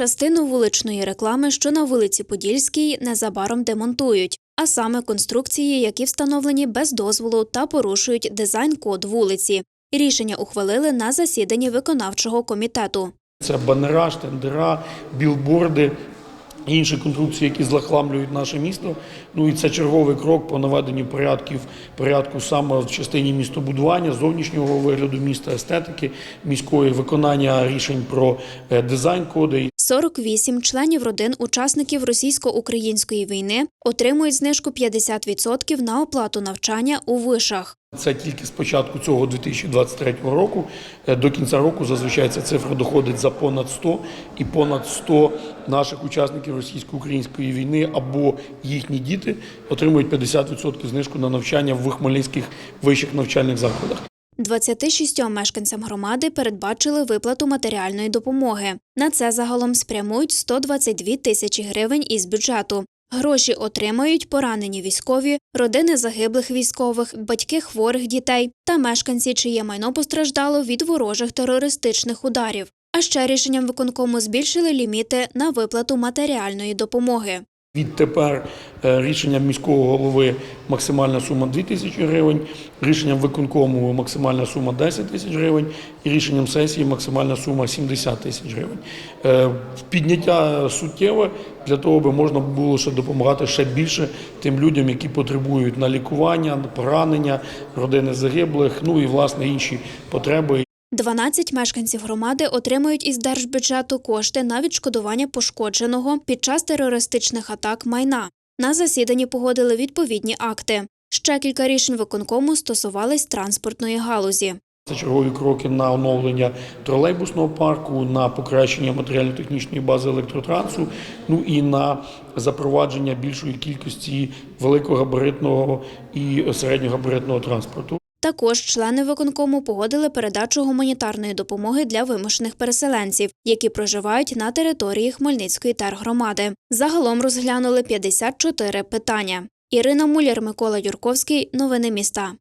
Частину вуличної реклами, що на вулиці Подільській, незабаром демонтують, а саме конструкції, які встановлені без дозволу та порушують дизайн-код вулиці. Рішення ухвалили на засіданні виконавчого комітету. Це банера, штендера, білборди, інші конструкції, які злахламлюють наше місто. Ну і це черговий крок по наведенню порядків порядку саме в частині містобудування, зовнішнього вигляду міста, естетики міської, виконання рішень про е, дизайн-коди 48 членів родин учасників російсько-української війни отримують знижку 50% на оплату навчання у вишах. Це тільки з початку цього 2023 року. Е, До кінця року зазвичай ця цифра доходить за понад 100 і понад 100 наших учасників російсько-української війни або їхні діти отримують 50% знижку на навчання в хмельницьких вищих навчальних закладах. 26 мешканцям громади передбачили виплату матеріальної допомоги. На це загалом спрямують 122 тисячі гривень із бюджету. Гроші отримають поранені військові, родини загиблих військових, батьки хворих дітей та мешканці, чиє майно постраждало від ворожих терористичних ударів. А ще рішенням виконкому збільшили ліміти на виплату матеріальної допомоги. Відтепер е, рішенням міського голови максимальна сума 2 тисячі гривень, рішенням виконкому максимальна сума 10 тисяч гривень і рішенням сесії максимальна сума 70 тисяч гривень. Е, Підняття суттєве для того, аби можна було ще допомагати ще більше тим людям, які потребують на лікування, поранення, родини загиблих, ну і власне інші потреби. 12 мешканців громади отримують із держбюджету кошти на відшкодування пошкодженого під час терористичних атак майна. На засіданні погодили відповідні акти. Ще кілька рішень виконкому стосувались транспортної галузі. Це чергові кроки на оновлення тролейбусного парку, на покращення матеріально-технічної бази електротрансу, ну і на запровадження більшої кількості великогабаритного і середньогабаритного транспорту. Також члени виконкому погодили передачу гуманітарної допомоги для вимушених переселенців, які проживають на території Хмельницької тергромади. Загалом розглянули 54 питання. Ірина Муляр, Микола Юрковський. Новини міста.